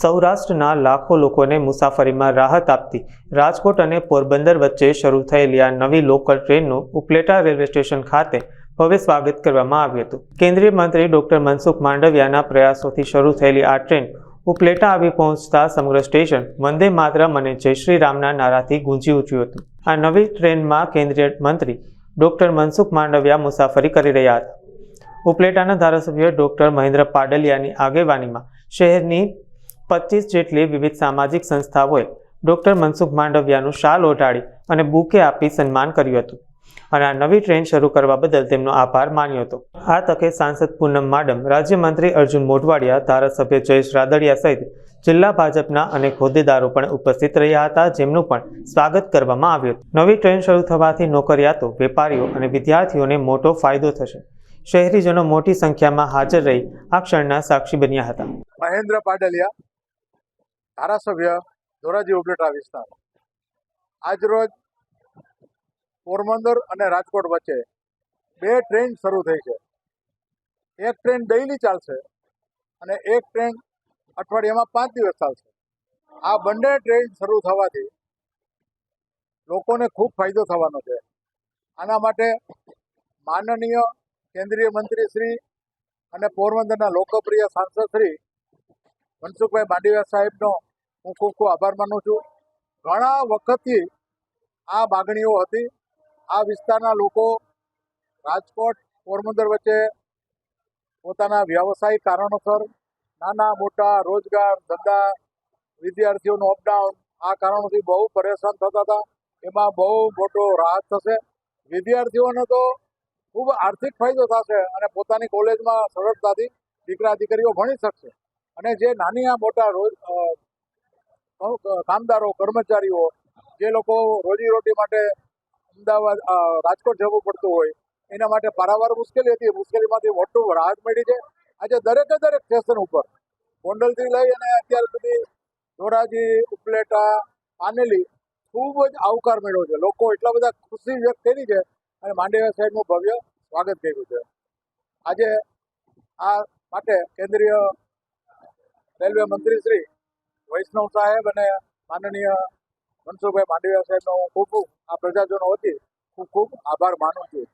સૌરાષ્ટ્રના લાખો લોકોને મુસાફરીમાં રાહત આપતી. રાજકોટ અને પોરબંદર વચ્ચે શરૂ થયેલી આ નવી લોકલ ટ્રેનનું ઉપલેટા રેલવે સ્ટેશન ખાતે ભવ્ય સ્વાગત કરવામાં આવ્યું હતું. કેન્દ્રીય મંત્રી ડોક્ટર મનસુખ માંડવિયાના પ્રયાસોથી શરૂ થયેલી આ ટ્રેન ઉપલેટા આવી પહોંચતા સમગ્ર સ્ટેશન વંદે માતરમ અને જય શ્રી રામના નારાથી ગુંજી ઉઠ્યું હતું. આ નવી ટ્રેનમાં કેન્દ્રીય મંત્રી ડોક્ટર મનસુખ માંડવિયા મુસાફરી કરી રહ્યા હતા. ઉપલેટાના ધારાસભ્ય ડોક્ટર મહેન્દ્ર પાડલિયાની આગેવાનીમાં શહેરની પચીસ જેટલી વિવિધ સામાજિક સંસ્થાઓએ ડૉક્ટર મનસુખ માંડવિયાનું શાલ ઓઢાડી અને બુકે આપી સન્માન કર્યું હતું. અને આ નવી ટ્રેન શરૂ કરવા બદલ તેમનો આભાર માન્યો હતો. આ તકે સાંસદ પૂનમ માડમ, રાજ્યમંત્રી અર્જુન મોઢવાડિયા, ધારાસભ્ય જયેશ રાદડિયા સહિત જિલ્લા ભાજપના અનેક હોદ્દેદારો પણ ઉપસ્થિત રહ્યા હતા, જેમનું પણ સ્વાગત કરવામાં આવ્યું હતું. નવી ટ્રેન શરૂ થવાથી નોકરિયાતો, વેપારીઓ અને વિદ્યાર્થીઓને મોટો ફાયદો થશે. શહેરીજનો મોટી સંખ્યામાં હાજર રહી આ ક્ષણના સાક્ષી બન્યા હતા. મહેન્દ્ર પાડલિયા ધારાસભ્ય ધોરાજી ઉપલેટા વિસ્તાર આજરોજ પોરબંદર અને રાજકોટ વચ્ચે બે ટ્રેન શરૂ થઈ છે. એક ટ્રેન ડેઇલી ચાલશે અને એક ટ્રેન અઠવાડિયામાં પાંચ દિવસ ચાલશે. આ બંને ટ્રેન શરૂ થવાથી લોકોને ખૂબ ફાયદો થવાનો છે. આના માટે માનનીય કેન્દ્રીય મંત્રી શ્રી અને પોરબંદરના લોકપ્રિય સાંસદ શ્રી મનસુખભાઈ માંડવિયા સાહેબનો હું ખૂબ ખૂબ આભાર માનું છું. ઘણા વખતથી આ માગણીઓ હતી. આ વિસ્તારના લોકો રાજકોટ, પોરબંદર વચ્ચે પોતાના વ્યવસાયિક કારણોસર નાના, મોટા, રોજગાર, ધંધા, વિદ્યાર્થીઓનું અપડાઉન આ કારણોથી બહુ પરેશાન થતા હતા. એમાં બહુ મોટો રાહત થશે. વિદ્યાર્થીઓને તો ખૂબ આર્થિક ફાયદો થશે અને પોતાની કોલેજમાં સરળતાથી દીકરા દીકરીઓ ભણી શકશે. અને જે નાની આ મોટા રોજ કામદારો, કર્મચારીઓ, જે લોકો રોજીરોટી માટે અમદાવાદ રાજકોટ જવું પડતું હોય, એના માટે પારાવાર મુશ્કેલી હતી. મુશ્કેલીમાંથી મોટું રાહત મળી છે. આજે દરેકે દરેક સ્ટેશન ઉપર ગોંડલથી લઈ અને અત્યાર સુધી ધોરાજી, ઉપલેટા, પાનેલી ખૂબ જ આવકાર મળ્યો છે. લોકો એટલા બધા ખુશી વ્યક્ત કરી છે અને માંડવિયા સાહેબનું ભવ્ય સ્વાગત કર્યું છે. આજે આ માટે કેન્દ્રીય રેલવે મંત્રી શ્રી વૈષ્ણવ સાહેબ અને માનનીય મનસુખભાઈ માંડવિયા સાહેબનો હું ખૂબ ખૂબ આ પ્રજાજનો વતી ખૂબ ખૂબ આભાર માનું છું.